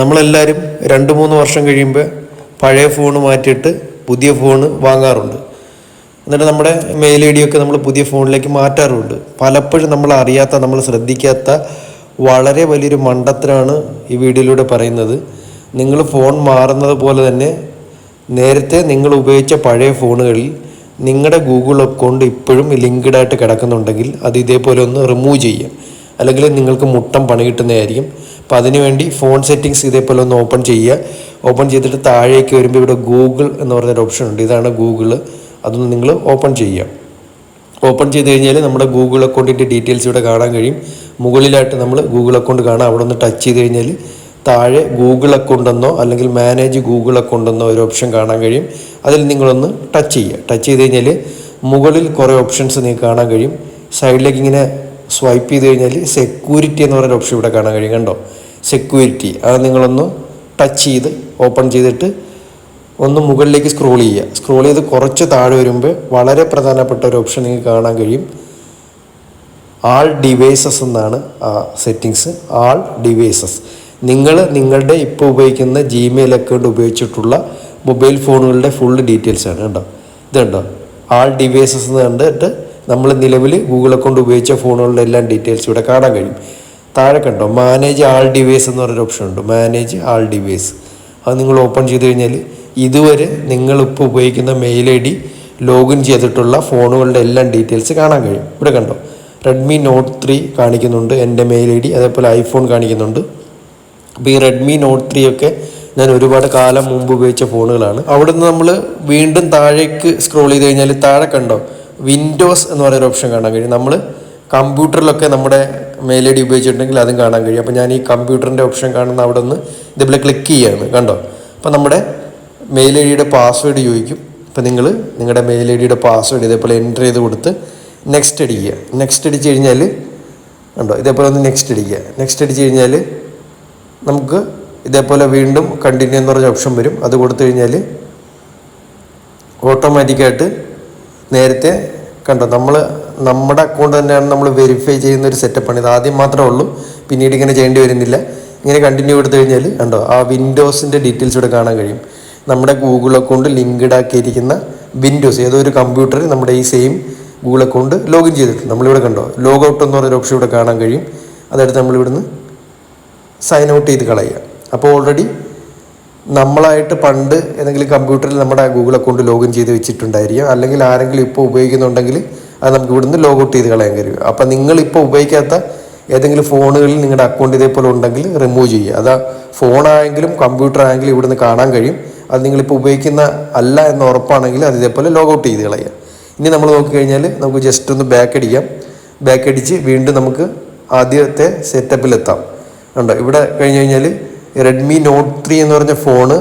നമ്മളെല്ലാവരും രണ്ട് മൂന്ന് വർഷം കഴിയുമ്പോൾ പഴയ ഫോൺ മാറ്റിയിട്ട് പുതിയ ഫോൺ വാങ്ങാറുണ്ട്. എന്നിട്ട് നമ്മുടെ മെയിൽ ഐ ഡിയൊക്കെ നമ്മൾ പുതിയ ഫോണിലേക്ക് മാറ്റാറുണ്ട്. പലപ്പോഴും നമ്മൾ അറിയാത്ത നമ്മൾ ശ്രദ്ധിക്കാത്ത വളരെ വലിയൊരു മണ്ടത്തരമാണ് ഈ വീഡിയോയിലൂടെ പറയുന്നത്. നിങ്ങൾ ഫോൺ മാറുന്നത് പോലെ തന്നെ നേരത്തെ നിങ്ങൾ ഉപയോഗിച്ച പഴയ ഫോണുകളിൽ നിങ്ങളുടെ ഗൂഗിൾ അക്കൗണ്ട് ഇപ്പോഴും ലിങ്ക്ഡ് ആയിട്ട് കിടക്കുന്നുണ്ടെങ്കിൽ അത് ഇതേപോലെ ഒന്ന് റിമൂവ് ചെയ്യുക അല്ലെങ്കിൽ നിങ്ങൾക്ക് മുട്ടം പണി കിട്ടുന്നതായിരിക്കും. അപ്പോൾ അതിനുവേണ്ടി ഫോൺ സെറ്റിങ്സ് ഇതേപോലെ ഒന്ന് ഓപ്പൺ ചെയ്യുക. ഓപ്പൺ ചെയ്തിട്ട് താഴേക്ക് വരുമ്പോൾ ഇവിടെ ഗൂഗിൾ എന്ന് പറഞ്ഞൊരു ഓപ്ഷൻ ഉണ്ട്. ഇതാണ് ഗൂഗിൾ അതൊന്ന് നിങ്ങൾ ഓപ്പൺ ചെയ്യുക. ഓപ്പൺ ചെയ്ത് കഴിഞ്ഞാൽ നമ്മുടെ ഗൂഗിൾ അക്കൗണ്ടിന്റെ ഡീറ്റെയിൽസ് ഇവിടെ കാണാൻ കഴിയും. മുകളിലായിട്ട് നമ്മൾ ഗൂഗിൾ അക്കൗണ്ട് കാണാം. അവിടെ ഒന്ന് ടച്ച് ചെയ്ത് കഴിഞ്ഞാൽ താഴെ ഗൂഗിൾ അക്കൗണ്ട് എന്നോ അല്ലെങ്കിൽ മാനേജ് ഗൂഗിൾ അക്കൗണ്ട് എന്നോ ഒരു ഓപ്ഷൻ കാണാൻ കഴിയും. അതിൽ നിങ്ങളൊന്ന് ടച്ച് ചെയ്യുക. ടച്ച് ചെയ്ത് കഴിഞ്ഞാൽ മുകളിൽ കുറേ ഓപ്ഷൻസ് നിങ്ങൾക്ക് കാണാൻ കഴിയും. സൈഡിലേക്ക് ഇങ്ങനെ സ്വൈപ്പ് ചെയ്ത് കഴിഞ്ഞാൽ സെക്യൂരിറ്റി എന്ന് പറയുന്ന ഓപ്ഷൻ ഇവിടെ കാണാൻ കഴിയും. കണ്ടോ? സെക്യൂരിറ്റി അത് നിങ്ങളൊന്ന് ടച്ച് ചെയ്ത് ഓപ്പൺ ചെയ്തിട്ട് ഒന്ന് മുകളിലേക്ക് സ്ക്രോൾ ചെയ്യുക. സ്ക്രോൾ ചെയ്ത് കുറച്ച് താഴെ വരുമ്പോൾ വളരെ പ്രധാനപ്പെട്ട ഒരു ഓപ്ഷൻ നിങ്ങൾക്ക് കാണാൻ കഴിയും. ആൾ ഡിവൈസസ് എന്നാണ് ആ സെറ്റിങ്സ് ആൾ ഡിവൈസസ് നിങ്ങൾ നിങ്ങളുടെ ഇപ്പോൾ ഉപയോഗിക്കുന്ന ജിമെയിൽ അക്കൗണ്ട് ഉപയോഗിച്ചിട്ടുള്ള മൊബൈൽ ഫോണുകളുടെ ഫുൾ ഡീറ്റെയിൽസ് ആണ് കേട്ടോ ഇത് കണ്ടോ? ആൾ ഡിവൈസസ് എന്ന് കണ്ടിട്ട് നമ്മൾ നിലവിൽ ഗൂഗിൾ അക്കൗണ്ട് ഉപയോഗിച്ച ഫോണുകളുടെ എല്ലാം ഡീറ്റെയിൽസ് ഇവിടെ കാണാൻ കഴിയും. താഴെ കണ്ടോ മാനേജ് ആൾ ഡിവൈസ് എന്ന് പറഞ്ഞൊരു ഓപ്ഷൻ ഉണ്ട്. മാനേജ് ആൾ ഡിവൈസ് അത് നിങ്ങൾ ഓപ്പൺ ചെയ്ത് കഴിഞ്ഞാൽ ഇതുവരെ നിങ്ങളിപ്പോൾ ഉപയോഗിക്കുന്ന മെയിൽ ഐ ഡി ലോഗിൻ ചെയ്തിട്ടുള്ള ഫോണുകളുടെ എല്ലാം ഡീറ്റെയിൽസ് കാണാൻ കഴിയും. ഇവിടെ കണ്ടോ? റെഡ്മി നോട്ട് ത്രീ കാണിക്കുന്നുണ്ട് എന്റെ മെയിൽ ഐ ഡി. അതേപോലെ ഐഫോൺ കാണിക്കുന്നുണ്ട്. അപ്പോൾ ഈ റെഡ്മി നോട്ട് ത്രീ ഒക്കെ ഞാൻ ഒരുപാട് കാലം മുമ്പ് ഉപയോഗിച്ച ഫോണുകളാണ് അവിടുന്ന് നമ്മൾ വീണ്ടും താഴേക്ക് സ്ക്രോൾ ചെയ്ത് കഴിഞ്ഞാൽ താഴെ കണ്ടോ? വിൻഡോസ് എന്ന് പറയുന്ന ഓപ്ഷൻ കാണാൻ കഴിയും. നമ്മൾ കമ്പ്യൂട്ടറിലൊക്കെ നമ്മുടെ മെയിൽ ഐ ഡി ഉപയോഗിച്ചിട്ടുണ്ടെങ്കിൽ അതും കാണാൻ കഴിയും. അപ്പോൾ ഞാൻ ഈ കമ്പ്യൂട്ടറിന്റെ ഓപ്ഷൻ കാണുന്ന അവിടെ നിന്ന് ഇതേപോലെ ക്ലിക്ക് ചെയ്യാണ് കണ്ടോ? അപ്പോൾ നമ്മുടെ മെയിൽ ഐ ഡിയുടെ പാസ്വേഡ് ചോദിക്കും. അപ്പോൾ നിങ്ങൾ നിങ്ങളുടെ മെയിൽ ഐ ഡിയുടെ പാസ്വേഡ് ഇതേപോലെ എന്റർ ചെയ്ത് കൊടുത്ത് നെക്സ്റ്റ് അടിക്കുക. നെക്സ്റ്റ് അടിച്ച് കഴിഞ്ഞാൽ കണ്ടോ? ഇതേപോലെ ഒന്ന് നെക്സ്റ്റ് അടിക്കുക. നെക്സ്റ്റ് അടിച്ച് കഴിഞ്ഞാൽ നമുക്ക് ഇതേപോലെ വീണ്ടും കണ്ടിന്യൂ എന്ന് പറഞ്ഞ ഓപ്ഷൻ വരും. അത് കൊടുത്തു കഴിഞ്ഞാൽ ഓട്ടോമാറ്റിക്കായിട്ട് നേരത്തെ കണ്ടോ നമ്മൾ നമ്മുടെ അക്കൗണ്ട് തന്നെയാണ് നമ്മൾ വെരിഫൈ ചെയ്യുന്ന ഒരു സെറ്റപ്പാണ് ഇത് ആദ്യം മാത്രമേ ഉള്ളൂ. പിന്നീട് ഇങ്ങനെ ചെയ്യേണ്ടി വരുന്നില്ല. ഇങ്ങനെ കണ്ടിന്യൂ എടുത്തു കഴിഞ്ഞാൽ കണ്ടോ ആ വിൻഡോസിന്റെ ഡീറ്റെയിൽസ് ഇവിടെ കാണാൻ കഴിയും. നമ്മുടെ ഗൂഗിൾ അക്കൗണ്ട് ലിങ്ക്ഡ് ആക്കിയിരിക്കുന്ന വിൻഡോസ് ഏതോ ഒരു കമ്പ്യൂട്ടറിൽ നമ്മുടെ ഈ സെയിം ഗൂഗിൾ അക്കൗണ്ട് ലോഗിൻ ചെയ്തിട്ടുണ്ട്. നമ്മളിവിടെ കണ്ടോ ലോഗ് ഔട്ട് എന്ന് പറഞ്ഞൊരു ഓപ്ഷൻ ഇവിടെ കാണാൻ കഴിയും. അതെടുത്ത് നമ്മളിവിടുന്ന് സൈൻ ഔട്ട് ചെയ്ത് കളയുക. അപ്പോൾ ഓൾറെഡി നമ്മളായിട്ട് പണ്ട് ഏതെങ്കിലും കമ്പ്യൂട്ടറിൽ നമ്മുടെ ഗൂഗിൾ അക്കൗണ്ട് ലോഗിൻ ചെയ്ത് വെച്ചിട്ടുണ്ടായിരിക്കും. അല്ലെങ്കിൽ ആരെങ്കിലും ഇപ്പോൾ ഉപയോഗിക്കുന്നുണ്ടെങ്കിൽ അത് നമുക്ക് ഇവിടുന്ന് ലോഗ് ഔട്ട് ചെയ്ത് കളയാൻ കഴിയും. അപ്പം നിങ്ങൾ ഇപ്പോൾ ഉപയോഗിക്കാത്ത ഏതെങ്കിലും ഫോണുകളിൽ നിങ്ങളുടെ അക്കൗണ്ട് ഇതേപോലെ ഉണ്ടെങ്കിൽ റിമൂവ് ചെയ്യുക. അതാ ഫോണായെങ്കിലും കമ്പ്യൂട്ടർ ആയെങ്കിലും ഇവിടുന്ന് കാണാൻ കഴിയും. അത് നിങ്ങളിപ്പോൾ ഉപയോഗിക്കുന്ന അല്ല എന്ന് ഉറപ്പാണെങ്കിൽ അത് ഇതേപോലെ ലോഗ് ഔട്ട് ചെയ്ത് കളയുക. ഇനി നമ്മൾ നോക്കിക്കഴിഞ്ഞാൽ നമുക്ക് ജസ്റ്റ് ഒന്ന് ബാക്ക് അടിക്കാം. ബാക്ക് അടിച്ച് വീണ്ടും നമുക്ക് ആദ്യത്തെ സെറ്റപ്പിലെത്താം ഉണ്ടോ ഇവിടെ കഴിഞ്ഞ് കഴിഞ്ഞാൽ റെഡ്മി നോട്ട് ത്രീ എന്ന് പറഞ്ഞ ഫോണ്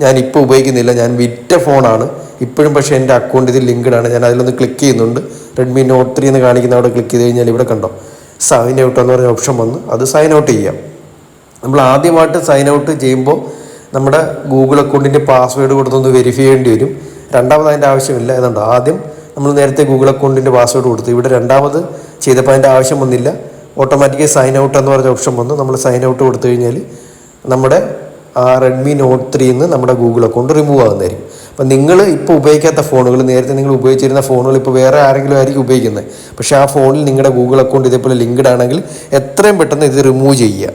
ഞാൻ ഇപ്പോൾ ഉപയോഗിക്കുന്നില്ല. ഞാൻ വിറ്റ ഫോണാണ് ഇപ്പോഴും പക്ഷേ എന്റെ അക്കൗണ്ട് ഇതിൽ ലിങ്ക്ഡ് ആണ്. ഞാൻ അതിലൊന്ന് ക്ലിക്ക് ചെയ്യുന്നുണ്ട്. റെഡ്മി നോട്ട് ത്രീ എന്ന് കാണിക്കുന്ന അവിടെ ക്ലിക്ക് ചെയ്ത് കഴിഞ്ഞാൽ ഇവിടെ കണ്ടോ? സൈൻ ഔട്ട് എന്ന് പറഞ്ഞ ഓപ്ഷൻ വന്ന് അത് സൈൻ ഔട്ട് ചെയ്യാം. നമ്മൾ ആദ്യമായിട്ട് സൈൻ ഔട്ട് ചെയ്യുമ്പോൾ നമ്മുടെ ഗൂഗിൾ അക്കൗണ്ടിന്റെ പാസ്വേഡ് കൊടുത്തൊന്ന് വെരിഫൈ ചെയ്യേണ്ടി വരും. രണ്ടാമത് അതിന്റെ ആവശ്യമില്ല. എന്നുണ്ട് ആദ്യം നമ്മൾ നേരത്തെ ഗൂഗിൾ അക്കൗണ്ടിന്റെ പാസ്വേഡ് കൊടുത്തു. ഇവിടെ രണ്ടാമത് ചെയ്തപ്പോൾ അതിന്റെ ആവശ്യം വന്നില്ല. ഓട്ടോമാറ്റിക്കായി സൈൻ ഔട്ട് എന്ന് പറഞ്ഞ ഓപ്ഷൻ വന്നു നമ്മൾ സൈൻ ഔട്ട് കൊടുത്തു കഴിഞ്ഞാൽ നമ്മുടെ റെഡ്മി നോട്ട് ത്രീ നിന്ന് നമ്മുടെ ഗൂഗിൾ അക്കൗണ്ട് റിമൂവ് ആകുന്നതായിരിക്കും അപ്പം നിങ്ങൾ ഇപ്പോൾ ഉപയോഗിക്കാത്ത ഫോണുകൾ നേരത്തെ നിങ്ങൾ ഉപയോഗിച്ചിരുന്ന ഫോണുകൾ ഇപ്പോൾ വേറെ ആരെങ്കിലും ആയിരിക്കും ഉപയോഗിക്കുന്നത്. പക്ഷേ ആ ഫോണിൽ നിങ്ങളുടെ ഗൂഗിൾ അക്കൗണ്ട് ഇതേപോലെ ലിങ്ക്ഡ് ആണെങ്കിൽ എത്രയും പെട്ടെന്ന് ഇത് റിമൂവ് ചെയ്യുക.